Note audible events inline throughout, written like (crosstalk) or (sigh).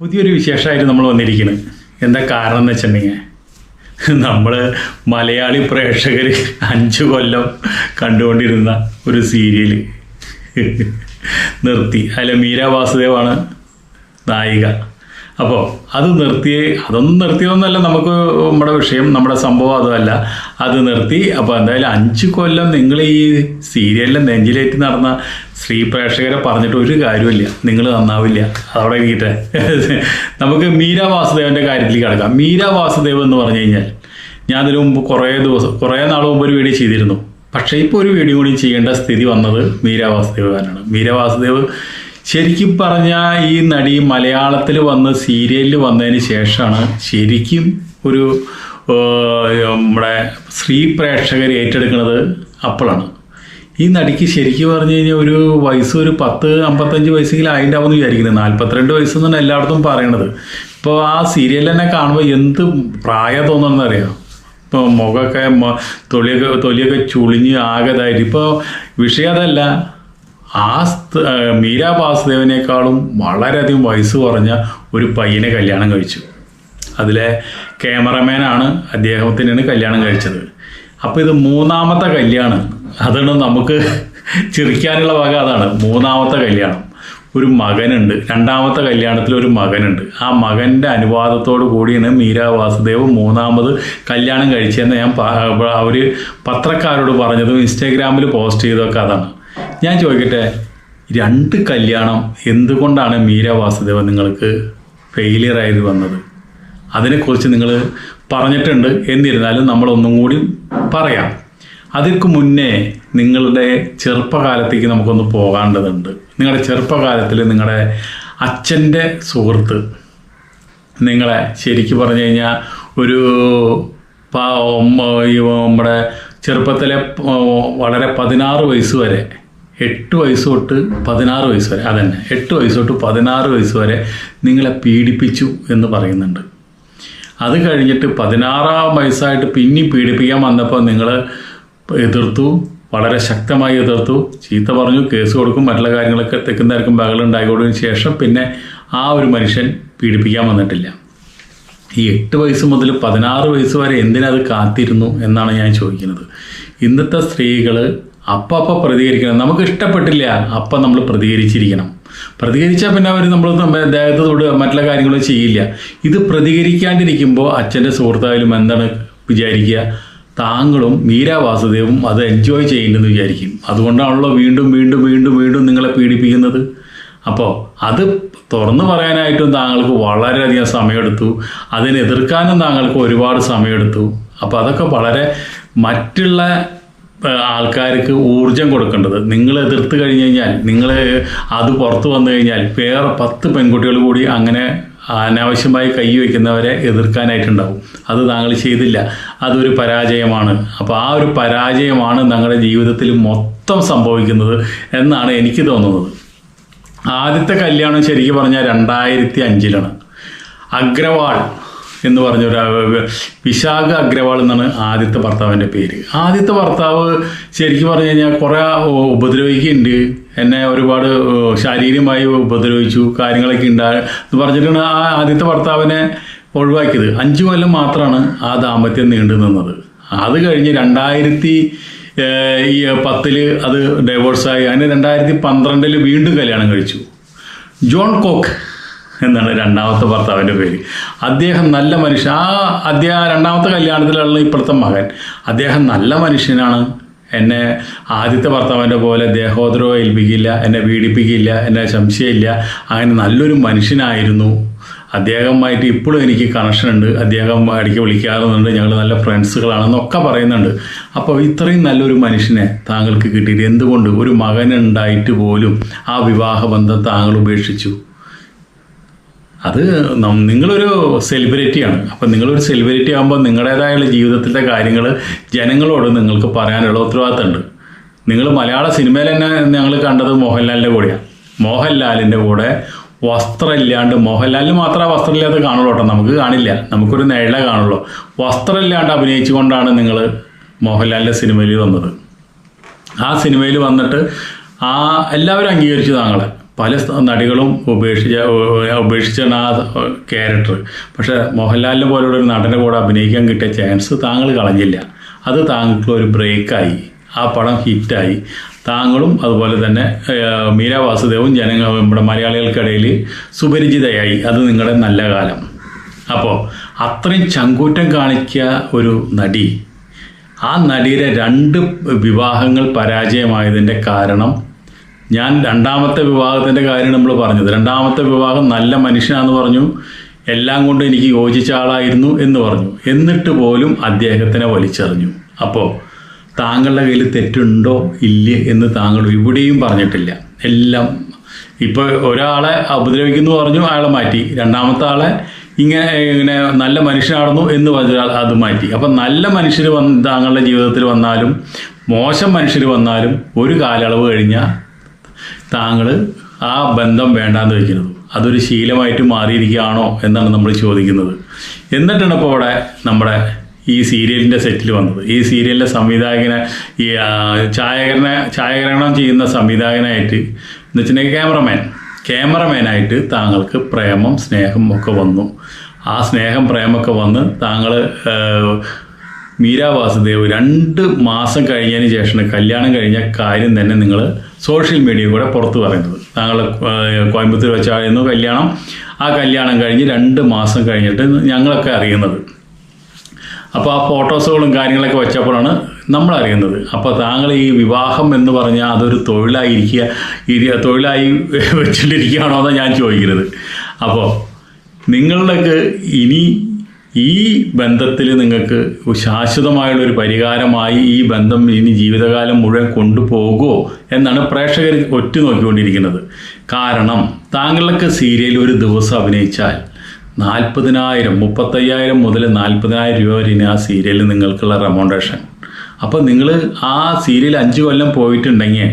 പുതിയൊരു വിശേഷമായിട്ട് നമ്മൾ വന്നിരിക്കുന്നത് എന്താ കാരണം എന്ന് വെച്ചിട്ടുണ്ടെങ്കിൽ നമ്മൾ മലയാളി പ്രേക്ഷകർ അഞ്ച് കൊല്ലം കണ്ടുകൊണ്ടിരുന്ന ഒരു സീരിയൽ നിർത്തി. അല്ല മീര വാസുദേവാണ് നായിക. അപ്പോൾ അത് നിർത്തി അതൊന്നും നിർത്തിയതൊന്നല്ല നമുക്ക് നമ്മുടെ വിഷയം നമ്മുടെ സംഭവം അതല്ല അത് നിർത്തി അപ്പോൾ എന്തായാലും അഞ്ച് കൊല്ലം നിങ്ങൾ ഈ സീരിയലിൽ നെഞ്ചിലേറ്റ് നടന്ന സ്ത്രീ പ്രേക്ഷകരെ പറഞ്ഞിട്ട് ഒരു കാര്യമില്ല നിങ്ങൾ നന്നാവില്ല. അതവിടെ ഇരിക്കട്ടെ. (laughs) നമുക്ക് മീര വാസുദേവന്റെ കാര്യത്തിലേക്ക് കിടക്കാം. മീര വാസുദേവ് എന്ന് പറഞ്ഞു കഴിഞ്ഞാൽ ഞാൻ അതിനു മുമ്പ് കുറേ ദിവസം കുറേ നാൾ മുമ്പ് ഒരു വീഡിയോ ചെയ്തിരുന്നു. പക്ഷേ ഇപ്പോൾ ഒരു വീഡിയോ കൂടി ചെയ്യേണ്ട സ്ഥിതി വന്നത് മീര വാസുദേവാനാണ് മീര വാസുദേവ് ശരിക്കും പറഞ്ഞാൽ ഈ നടി മലയാളത്തിൽ വന്ന് സീരിയലിൽ വന്നതിന് ശേഷമാണ് ശരിക്കും ഒരു നമ്മുടെ സ്ത്രീ പ്രേക്ഷകർ ഏറ്റെടുക്കുന്നത് അപ്പോഴാണ്. ഈ നടിക്ക് ശരിക്കും പറഞ്ഞു കഴിഞ്ഞാൽ ഒരു വയസ്സ് ഒരു പത്ത് അമ്പത്തഞ്ച് വയസ്സെങ്കിലും അതിന്റെ വിചാരിക്കുന്നത് നാൽപ്പത്തിരണ്ട് വയസ്സെന്നാണ് എല്ലായിടത്തും പറയണത്. ഇപ്പോൾ ആ സീരിയൽ തന്നെ കാണുമ്പോൾ എന്ത് പ്രായം തോന്നണമെന്ന് അറിയാം? ഇപ്പോൾ മുഖമൊക്കെ തൊലിയൊക്കെ തൊലിയൊക്കെ ചുളിഞ്ഞ് ആകതായിട്ട് ഇപ്പോൾ വിഷയം അതല്ല. ആ മീരാ വാസുദേവനേക്കാളും വളരെയധികം വയസ്സ് കുറഞ്ഞ ഒരു പയ്യനെ കല്യാണം കഴിച്ചു. അതിലെ ക്യാമറമാനാണ് അദ്ദേഹത്തിനാണ് കല്യാണം കഴിച്ചത്. അപ്പോൾ ഇത് മൂന്നാമത്തെ കല്യാണം. അതാണ് നമുക്ക് ചിരിക്കാനുള്ള വക അതാണ്. മൂന്നാമത്തെ കല്യാണം. ഒരു മകനുണ്ട്. രണ്ടാമത്തെ കല്യാണത്തിൽ ഒരു മകനുണ്ട്. ആ മകന്റെ അനുവാദത്തോടു കൂടിയാണ് മീര വാസുദേവ് മൂന്നാമത് കല്യാണം കഴിച്ചതെന്ന് ഞാൻ അവർ പത്രക്കാരോട് പറഞ്ഞതും ഇൻസ്റ്റാഗ്രാമിൽ പോസ്റ്റ് ചെയ്തതൊക്കെ അതാണ്. ഞാൻ ചോദിക്കട്ടെ രണ്ട് കല്യാണം എന്തുകൊണ്ടാണ് മീര വാസുദേവൻ നിങ്ങൾക്ക് ഫെയിലിയർ ആയത് വന്നത്? അതിനെക്കുറിച്ച് നിങ്ങൾ പറഞ്ഞിട്ടുണ്ട് എന്നിരുന്നാലും നമ്മളൊന്നും കൂടി പറയാം. അതിற்கு മുന്നേ നിങ്ങളുടെ ചെറുപ്പകാലത്തേക്ക് നമുക്കൊന്ന് പോകേണ്ടതുണ്ട്. നിങ്ങളുടെ ചെറുപ്പകാലത്തിൽ നിങ്ങളുടെ അച്ഛന്റെ സുഹൃത്ത് നിങ്ങളെ ശരിക്കും പറഞ്ഞു കഴിഞ്ഞാൽ ഒരു നമ്മുടെ ചെറുപ്പത്തിലെ വളരെ പതിനാറ് വയസ്സ് വരെ എട്ട് വയസ്സ് തൊട്ട് പതിനാറ് വയസ്സ് വരെ അതന്നെ എട്ട് വയസ്സ് തൊട്ട് പതിനാറ് വയസ്സ് വരെ നിങ്ങളെ പീഡിപ്പിച്ചു എന്ന് പറയുന്നുണ്ട്. അത് കഴിഞ്ഞിട്ട് പതിനാറാം വയസ്സായിട്ട് പിന്നെ പീഡിപ്പിക്കാൻ വന്നപ്പോൾ നിങ്ങൾ എതിർത്തു വളരെ ശക്തമായി എതിർത്തു. ചീത്ത പറഞ്ഞു കേസ് കൊടുക്കും മറ്റുള്ള കാര്യങ്ങളൊക്കെ തെക്കും തിരക്കും ബഹളുണ്ടായിക്കോടിന് ശേഷം പിന്നെ ആ ഒരു മനുഷ്യൻ പീഡിപ്പിക്കാൻ വന്നിട്ടില്ല. ഈ എട്ട് വയസ്സ് മുതൽ പതിനാറ് വയസ്സ് വരെ എന്തിനത് കാത്തിരുന്നു എന്നാണ് ഞാൻ ചോദിക്കുന്നത്. ഇന്നത്തെ സ്ത്രീകൾ അപ്പം അപ്പം പ്രതികരിക്കണം. നമുക്ക് ഇഷ്ടപ്പെട്ടില്ല അപ്പം നമ്മൾ പ്രതികരിച്ചിരിക്കണം. പ്രതികരിച്ചാൽ പിന്നെ അവർ നമ്മൾ ദേഹത്തോട് മറ്റുള്ള കാര്യങ്ങളും ചെയ്യില്ല. ഇത് പ്രതികരിക്കാണ്ടിരിക്കുമ്പോൾ അച്ഛന്റെ സുഹൃത്തായാലും എന്താണ് വിചാരിക്കുക? താങ്കളും മീര വാസുദേവും അത് എൻജോയ് ചെയ്യേണ്ടെന്ന് വിചാരിക്കും. അതുകൊണ്ടാണല്ലോ വീണ്ടും വീണ്ടും വീണ്ടും വീണ്ടും നിങ്ങളെ പീഡിപ്പിക്കുന്നത്. അപ്പോൾ അത് തുറന്നു പറയാനായിട്ടും താങ്കൾക്ക് വളരെയധികം സമയമെടുത്തു. അതിനെ എതിർക്കാനും താങ്കൾക്ക് ഒരുപാട് സമയമെടുത്തു. അപ്പോൾ അതൊക്കെ വളരെ മറ്റുള്ള ആൾക്കാർക്ക് ഊർജം കൊടുക്കേണ്ടത്. നിങ്ങൾ എതിർത്ത് കഴിഞ്ഞ് കഴിഞ്ഞാൽ നിങ്ങൾ അത് പുറത്തു വന്നു കഴിഞ്ഞാൽ വേറെ പത്ത് പെൺകുട്ടികൾ കൂടി അങ്ങനെ അനാവശ്യമായി കൈ വയ്ക്കുന്നവരെ എതിർക്കാനായിട്ടുണ്ടാവും. അത് താങ്കൾ ചെയ്തില്ല. അതൊരു പരാജയമാണ്. അപ്പോൾ ആ ഒരു പരാജയമാണ് ഞങ്ങളുടെ ജീവിതത്തിൽ മൊത്തം സംഭവിക്കുന്നത് എന്നാണ് എനിക്ക് തോന്നുന്നത്. ആദ്യത്തെ കല്യാണം ശരിക്കും പറഞ്ഞാൽ രണ്ടായിരത്തി അഞ്ചിലാണ്. അഗ്രവാൾ എന്ന് പറഞ്ഞ ഒരു വിശാഖ അഗ്രവാൾ എന്നാണ് ആദ്യത്തെ ഭർത്താവിന്റെ പേര്. ആദ്യത്തെ ഭർത്താവ് ശരിക്കും പറഞ്ഞു കഴിഞ്ഞാൽ കുറേ ഉപദ്രവിക്കുന്നുണ്ട്. എന്നെ ഒരുപാട് ശാരീരികമായി ഉപദ്രവിച്ചു കാര്യങ്ങളൊക്കെ ഉണ്ടാ എന്ന് പറഞ്ഞിട്ടാണ് ആ ആദ്യത്തെ ഭർത്താവിനെ ഒഴിവാക്കിയത്. അഞ്ചു കൊല്ലം മാത്രമാണ് ആ ദാമ്പത്യം നീണ്ടു നിന്നത്. അത് കഴിഞ്ഞ് രണ്ടായിരത്തി ഈ പത്തിൽ അത് ഡൈവോഴ്സായി അതിന് രണ്ടായിരത്തി പന്ത്രണ്ടിൽ വീണ്ടും കല്യാണം കഴിച്ചു. ജോൺ കോക്ക് എന്നാണ് രണ്ടാമത്തെ ഭർത്താവിന്റെ പേര്. അദ്ദേഹം നല്ല മനുഷ്യൻ ആ അദ്ദേഹം രണ്ടാമത്തെ കല്യാണത്തിലുള്ള ഇപ്പോഴത്തെ മകൻ. അദ്ദേഹം നല്ല മനുഷ്യനാണ്. എന്നെ ആദ്യത്തെ ഭർത്താവിന്റെ പോലെ ദേഹോദ്രവം ഏൽപ്പിക്കില്ല എന്നെ പീഡിപ്പിക്കില്ല എന്നെ സംശയമില്ല അങ്ങനെ നല്ലൊരു മനുഷ്യനായിരുന്നു. അദ്ദേഹമായിട്ട് ഇപ്പോഴും എനിക്ക് കണക്ഷൻ ഉണ്ട്. അദ്ദേഹം ഇടയ്ക്ക് വിളിക്കാറുണ്ട് ഞങ്ങൾ നല്ല ഫ്രണ്ട്സുകളാണെന്നൊക്കെ പറയുന്നുണ്ട്. അപ്പോൾ ഇത്രയും നല്ലൊരു മനുഷ്യനെ താങ്കൾക്ക് കിട്ടിയിട്ട് എന്തുകൊണ്ട് ഒരു മകനുണ്ടായിട്ട് പോലും ആ വിവാഹബന്ധം താങ്കൾ ഉപേക്ഷിച്ചു? അത് നിങ്ങളൊരു സെലിബ്രിറ്റിയാണ് അപ്പം നിങ്ങളൊരു സെലിബ്രിറ്റി ആകുമ്പോൾ നിങ്ങളുടേതായുള്ള ജീവിതത്തിലെ കാര്യങ്ങൾ ജനങ്ങളോട് നിങ്ങൾക്ക് പറയാനുള്ള ഉത്തരവാദിത്തമുണ്ട്. നിങ്ങൾ മലയാള സിനിമയിൽ തന്നെ ഞങ്ങൾ കണ്ടത് മോഹൻലാലിന്റെ കൂടെയാണ് മോഹൻലാലിന്റെ കൂടെ വസ്ത്രമില്ലാണ്ട് മോഹൻലാലിന് മാത്രമേ വസ്ത്രമില്ലാതെ കാണുള്ളൂ കേട്ടോ. നമുക്ക് കാണില്ല. നമുക്കൊരു നേഴ കാണുള്ളൂ. വസ്ത്രമില്ലാണ്ട് അഭിനയിച്ചുകൊണ്ടാണ് നിങ്ങൾ മോഹൻലാലിന്റെ സിനിമയിൽ വന്നത്. ആ സിനിമയിൽ വന്നിട്ട് ആ എല്ലാവരും അംഗീകരിച്ചു താങ്കളെ പല നടികളും ഉപേക്ഷിച്ച ഉപേക്ഷിച്ചാണ് ആ ക്യാരക്ടർ. പക്ഷെ മോഹൻലാലിനെ പോലുള്ള ഒരു നടന്റെ കൂടെ അഭിനയിക്കാൻ കിട്ടിയ ചാൻസ് താങ്കൾ കളഞ്ഞില്ല. അത് താങ്കൾക്ക് ഒരു ബ്രേക്കായി. ആ പടം ഹിറ്റായി. താങ്കളും അതുപോലെ തന്നെ മീര വാസുദേവും ജനങ്ങൾ നമ്മുടെ മലയാളികൾക്കിടയിൽ സുപരിചിതയായി. അത് നിങ്ങളുടെ നല്ല കാലം. അപ്പോൾ അത്രയും ചങ്കൂറ്റം കാണിക്കുക ഒരു നടി ആ നടിയുടെ രണ്ട് വിവാഹങ്ങൾ പരാജയമായതിന്റെ കാരണം ഞാൻ രണ്ടാമത്തെ വിവാഹത്തിന്റെ കാര്യം നമ്മൾ പറഞ്ഞത്. രണ്ടാമത്തെ വിവാഹം നല്ല മനുഷ്യനാന്ന് പറഞ്ഞു. എല്ലാം കൊണ്ട് എനിക്ക് യോജിച്ച ആളായിരുന്നു എന്ന് പറഞ്ഞു. എന്നിട്ട് പോലും അദ്ദേഹത്തിനെ വലിച്ചെറിഞ്ഞു. അപ്പോൾ താങ്കളുടെ കയ്യിൽ തെറ്റുണ്ടോ? ഇല്ലേ എന്ന് താങ്കൾ ഇവിടെയും പറഞ്ഞിട്ടില്ല. എല്ലാം ഇപ്പോൾ ഒരാളെ ഉപദ്രവിക്കുന്നു പറഞ്ഞു അയാളെ മാറ്റി. രണ്ടാമത്തെ ആളെ ഇങ്ങനെ ഇങ്ങനെ നല്ല മനുഷ്യനാണെന്നു എന്ന് പറഞ്ഞാൽ അത് മാറ്റി. അപ്പം നല്ല മനുഷ്യർ വന്ന് താങ്കളുടെ ജീവിതത്തിൽ വന്നാലും മോശം മനുഷ്യർ വന്നാലും ഒരു കാലയളവ് കഴിഞ്ഞാൽ താങ്കൾ ആ ബന്ധം വേണ്ടാന്ന് വെക്കുന്നത്. അതൊരു ശീലമായിട്ട് മാറിയിരിക്കുകയാണോ എന്നാണ് നമ്മൾ ചോദിക്കുന്നത്. എന്നിട്ടാണ് ഇപ്പോൾ അവിടെ നമ്മുടെ ഈ സീരിയലിന്റെ സെറ്റിൽ വന്നത്. ഈ സീരിയലിന്റെ സംവിധായകനെ ഈ ഛായാഗ്രഹണ ഛായാഗ്രഹണം ചെയ്യുന്ന സംവിധായകനായിട്ട് എന്ന് വെച്ചിട്ടുണ്ടെങ്കിൽ ക്യാമറമാൻ. ക്യാമറമാനായിട്ട് താങ്കൾക്ക് പ്രേമം സ്നേഹം ഒക്കെ വന്നു. ആ സ്നേഹം പ്രേമൊക്കെ വന്ന് താങ്കൾ മീര വാസുദേവ് രണ്ട് മാസം കഴിഞ്ഞതിന് ശേഷം കല്യാണം കഴിഞ്ഞ കാര്യം തന്നെ നിങ്ങൾ സോഷ്യൽ മീഡിയ കൂടെ പുറത്തു പറയുന്നത്. താങ്കൾ കോയമ്പത്തൂർ വെച്ചായിരുന്നു കല്യാണം. ആ കല്യാണം കഴിഞ്ഞ് രണ്ട് മാസം കഴിഞ്ഞിട്ട് ഞങ്ങളൊക്കെ അറിയുന്നത്. അപ്പോൾ ആ ഫോട്ടോസുകളും കാര്യങ്ങളൊക്കെ വെച്ചപ്പോഴാണ് നമ്മൾ അറിയുന്നത്. അപ്പോൾ താങ്കൾ ഈ വിവാഹം എന്ന് പറഞ്ഞാൽ അതൊരു തൊഴിലായിരിക്കുക ഇരിക്കുക തൊഴിലായി വെച്ചിട്ടിരിക്കുകയാണോ എന്നാണ് ഞാൻ ചോദിക്കുന്നത് അപ്പോൾ നിങ്ങളുടെയൊക്കെ ഇനി ഈ ബന്ധത്തിൽ നിങ്ങൾക്ക് ശാശ്വതമായുള്ള ഒരു പരിഹാരമായി ഈ ബന്ധം ഇനി ജീവിതകാലം മുഴുവൻ കൊണ്ടുപോകുമോ എന്നാണ് പ്രേക്ഷകർ ഒറ്റ നോക്കിക്കൊണ്ടിരിക്കുന്നത്. കാരണം താങ്കൾക്ക് സീരിയൽ ഒരു ദിവസം അഭിനയിച്ചാൽ നാൽപ്പതിനായിരം മുപ്പത്തയ്യായിരം മുതൽ നാൽപ്പതിനായിരം രൂപ വരെ ആ സീരിയലിൽ നിങ്ങൾക്കുള്ള റെമോണ്ടേഷൻ അപ്പോൾ നിങ്ങൾ ആ സീരിയൽ അഞ്ച് കൊല്ലം പോയിട്ടുണ്ടെങ്കിൽ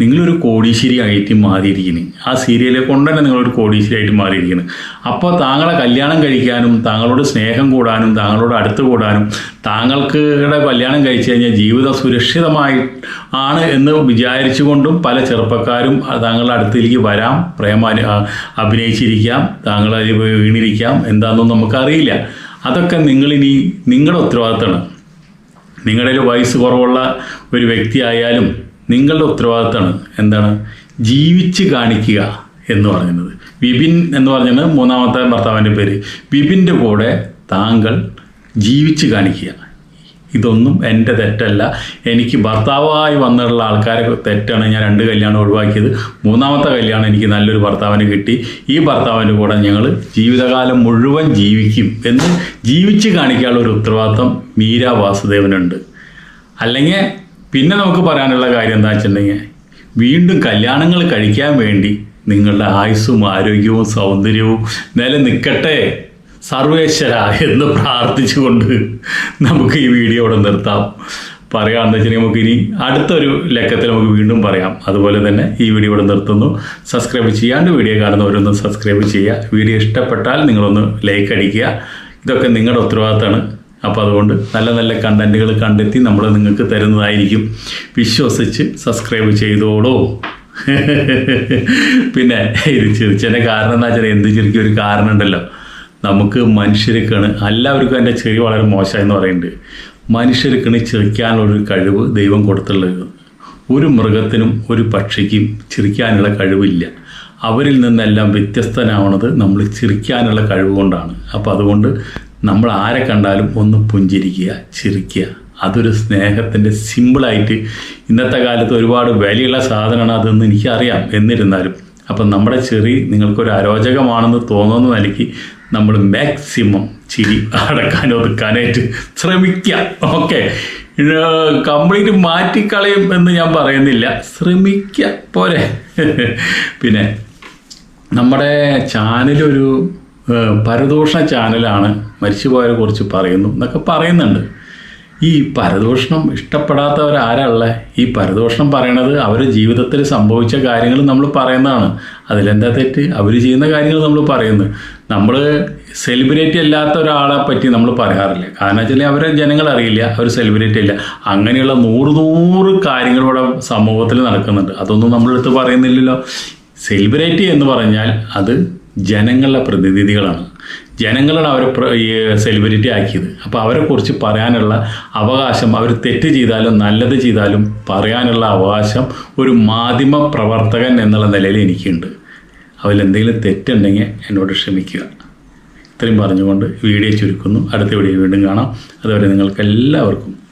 നിങ്ങളൊരു കോടീശ്വരി ആയിട്ട് മാറിയിരിക്കുന്നു. ആ സീരിയലെ കൊണ്ട് തന്നെ നിങ്ങളൊരു കോടീശ്വരി ആയിട്ട് മാറിയിരിക്കുന്നു. അപ്പോൾ താങ്കളെ കല്യാണം കഴിക്കാനും താങ്കളോട് സ്നേഹം കൂടാനും താങ്കളോട് അടുത്ത് കൂടാനും താങ്കൾക്ക് കല്യാണം കഴിച്ചു കഴിഞ്ഞാൽ ജീവിതം സുരക്ഷിതമായി ആണ് എന്ന് വിചാരിച്ചുകൊണ്ടും പല ചെറുപ്പക്കാരും താങ്കളുടെ അടുത്തേക്ക് വരാം പ്രേമ അഭിനയിച്ചിരിക്കാം താങ്കളെ വീണിരിക്കാം എന്താണെന്നൊന്നും നമുക്കറിയില്ല. അതൊക്കെ നിങ്ങളിനി നിങ്ങളുടെ ഉത്തരവാദിത്തമാണ്. നിങ്ങളുടെ വയസ്സ് കുറവുള്ള ഒരു വ്യക്തിയായാലും നിങ്ങളുടെ ഉത്തരവാദിത്തമാണ് എന്താണ്? ജീവിച്ച് കാണിക്കുക എന്ന് പറയുന്നത് വിപിൻ എന്ന് പറഞ്ഞാൽ മൂന്നാമത്തെ ഭർത്താവിന്റെ പേര്. വിപിന്റെ കൂടെ താങ്കൾ ജീവിച്ച് കാണിക്കുക. ഇതൊന്നും എന്റെ തെറ്റല്ല. എനിക്ക് ഭർത്താവായി വന്നിട്ടുള്ള ആൾക്കാരെ തെറ്റാണ് ഞാൻ രണ്ട് കല്യാണം ഒഴിവാക്കിയത്. മൂന്നാമത്തെ കല്യാണം എനിക്ക് നല്ലൊരു ഭർത്താവിന് കിട്ടി. ഈ ഭർത്താവിന്റെ കൂടെ ഞങ്ങൾ ജീവിതകാലം മുഴുവൻ ജീവിക്കും എന്ന് ജീവിച്ച് കാണിക്കാനുള്ള ഒരു ഉത്തരവാദിത്തം മീര വാസുദേവനുണ്ട്. അല്ലെങ്കിൽ പിന്നെ നമുക്ക് പറയാനുള്ള കാര്യം എന്താ വെച്ചിട്ടുണ്ടെങ്കിൽ വീണ്ടും കല്യാണങ്ങൾ കഴിക്കാൻ വേണ്ടി നിങ്ങളുടെ ആയുസ്സും ആരോഗ്യവും സൗന്ദര്യവും നിലനിൽക്കട്ടെ സർവേശ്വര എന്ന് പ്രാർത്ഥിച്ചുകൊണ്ട് നമുക്ക് ഈ വീഡിയോ ഇവിടെ നിർത്താം. പറയുകയാണെന്ന് വെച്ചിട്ടുണ്ടെങ്കിൽ നമുക്ക് ഇനി അടുത്തൊരു ലക്കത്തിൽ നമുക്ക് വീണ്ടും പറയാം. അതുപോലെ തന്നെ ഈ വീഡിയോ ഇവിടെ നിർത്തുന്നു. സബ്സ്ക്രൈബ് ചെയ്യാണ്ട് വീഡിയോ കാണുന്നവരൊന്ന് സബ്സ്ക്രൈബ് ചെയ്യുക. വീഡിയോ ഇഷ്ടപ്പെട്ടാൽ നിങ്ങളൊന്ന് ലൈക്ക് അടിക്കുക. ഇതൊക്കെ നിങ്ങളുടെ ഉത്തരവാദിത്തമാണ്. അപ്പോൾ അതുകൊണ്ട് നല്ല നല്ല കണ്ടന്റുകൾ കണ്ടെത്തി നമ്മൾ നിങ്ങൾക്ക് തരുന്നതായിരിക്കും. വിശ്വസിച്ച് സബ്സ്ക്രൈബ് ചെയ്തോളൂ. (laughs) പിന്നെ ഇത് ചിരിച്ചതിന്റെ കാരണം എന്താ വെച്ചാൽ എന്ത് ചിരിക്കും ഒരു കാരണം ഉണ്ടല്ലോ. നമുക്ക് മനുഷ്യർക്കാണ് എല്ലാവർക്കും എന്റെ ചെവി വളരെ മോശമെന്ന് പറയുന്നുണ്ട്. മനുഷ്യർക്കാണ് ചിരിക്കാനുള്ളൊരു കഴിവ് ദൈവം കൊടുത്തുള്ളത്. ഒരു മൃഗത്തിനും ഒരു പക്ഷിക്കും ചിരിക്കാനുള്ള കഴിവില്ല. അവരിൽ നിന്നെല്ലാം വ്യത്യസ്തനാവണത് നമ്മൾ ചിരിക്കാനുള്ള കഴിവ് കൊണ്ടാണ്. അപ്പോൾ അതുകൊണ്ട് നമ്മൾ ആരെ കണ്ടാലും ഒന്ന് പുഞ്ചിരിക്കുക ചിരിക്കുക. അതൊരു സ്നേഹത്തിന്റെ സിമ്പിളായിട്ട് ഇന്നത്തെ കാലത്ത് ഒരുപാട് വിലയുള്ള സാധനമാണ് അതെന്ന് എനിക്കറിയാം എന്നിരുന്നാലും. അപ്പം നമ്മുടെ ചെറി നിങ്ങൾക്കൊരു അരോചകമാണെന്ന് തോന്നുന്ന നിലയ്ക്ക് നമ്മൾ മാക്സിമം ചിരി അടക്കാനോ ഒതുക്കാനായിട്ട് ശ്രമിക്കുക. ഓക്കെ കംപ്ലീറ്റ് മാറ്റിക്കളയും എന്ന് ഞാൻ പറയുന്നില്ല. ശ്രമിക്കുക. പോരെ. (laughs) പിന്നെ നമ്മുടെ ചാനലൊരു പരദൂഷണ ചാനലാണ് മരിച്ചുപോയവരെ കുറിച്ച് പറയുന്നു എന്നൊക്കെ പറയുന്നുണ്ട്. ഈ പരദൂഷണം ഇഷ്ടപ്പെടാത്തവരാരല്ലേ ഈ പരദൂഷണം പറയണത് അവരുടെ ജീവിതത്തിൽ സംഭവിച്ച കാര്യങ്ങൾ നമ്മൾ പറയുന്നതാണ്. അതിലെന്താ തെറ്റ്? അവർ ചെയ്യുന്ന കാര്യങ്ങൾ നമ്മൾ പറയുന്നു. നമ്മൾ സെലിബ്രിറ്റി അല്ലാത്ത ഒരാളെ പറ്റി നമ്മൾ പറയാറില്ല. കാരണം വെച്ചാൽ അവരെ ജനങ്ങൾ അറിയില്ല അവർ സെലിബ്രിറ്റി ഇല്ല അങ്ങനെയുള്ള നൂറ് നൂറ് കാര്യങ്ങൾ ഇവിടെ സമൂഹത്തിൽ നടക്കുന്നുണ്ട്. അതൊന്നും നമ്മളെടുത്ത് പറയുന്നില്ലല്ലോ. സെലിബ്രിറ്റി എന്ന് പറഞ്ഞാൽ അത് ജനങ്ങളുടെ പ്രതിനിധികളാണ്. ജനങ്ങളാണ് അവരെ സെലിബ്രിറ്റി ആക്കിയത്. അപ്പോൾ അവരെക്കുറിച്ച് പറയാനുള്ള അവകാശം അവർ തെറ്റ് ചെയ്താലും നല്ലത് ചെയ്താലും പറയാനുള്ള അവകാശം ഒരു മാധ്യമ പ്രവർത്തകൻ എന്നുള്ള നിലയിൽ എനിക്കുണ്ട്. അതിലെന്തെങ്കിലും തെറ്റുണ്ടെങ്കിൽ എന്നോട് ക്ഷമിക്കുക. ഇത്രയും പറഞ്ഞുകൊണ്ട് വീഡിയോ ചുരുക്കുന്നു. അടുത്ത വീഡിയോ വീണ്ടും കാണാം. അതുവരെ നിങ്ങൾക്ക് എല്ലാവർക്കും